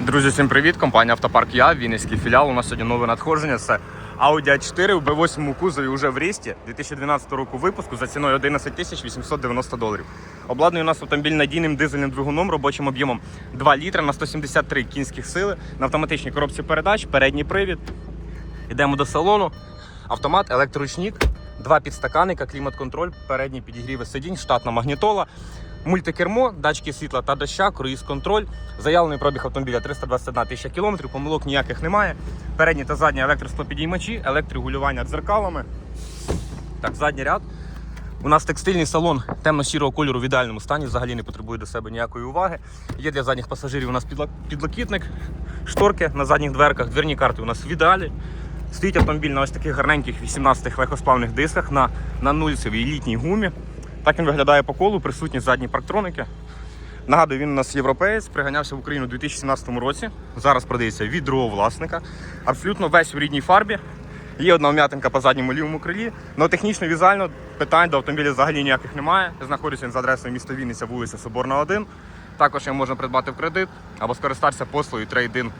Друзі, всім привіт! Компанія Автопарк Я, Вінницький філіал. У нас сьогодні нове надходження. Це Audi A4 в B8 кузові вже в рісті 2012 року випуску за ціною 11 тисяч 890 доларів. Обладнаний у нас автомобіль надійним дизельним двигуном, робочим об'ємом 2 літра на 173 кінських сили на автоматичній коробці передач, передній привід. Йдемо до салону. Автомат, електроручник, два підстаканника, клімат-контроль, передні підігріви сидінь, штатна магнітола, мультикермо, датчики світла та доща, круїз-контроль. Заявлений пробіг автомобіля 321 тисяча кілометрів, помилок ніяких немає. Передні та задні електросклопідіймачі, електрорегулювання дзеркалами. Так, задній ряд. У нас текстильний салон темно-сірого кольору в ідеальному стані, взагалі не потребує до себе ніякої уваги. Є для задніх пасажирів у нас підлокітник, шторки на задніх дверках, дверні карти у нас в ідеалі. Стоїть автомобіль на ось таких гарненьких 18 легкосплавних дисках на, на нульцевій літній гумі. Так він виглядає по колу, присутні задні парктроники. Нагадую, він у нас європеєць, приганявся в Україну у 2017 році. Зараз продається від другого власника. Абсолютно весь в рідній фарбі. Є одна вм'ятинка по задньому лівому крилі. але технічно візуально питань до автомобіля взагалі ніяких немає. Знаходиться він за адресою міста Вінниця, вулиця Соборна 1. Також його можна придбати в кредит або скористатися послугою трейдин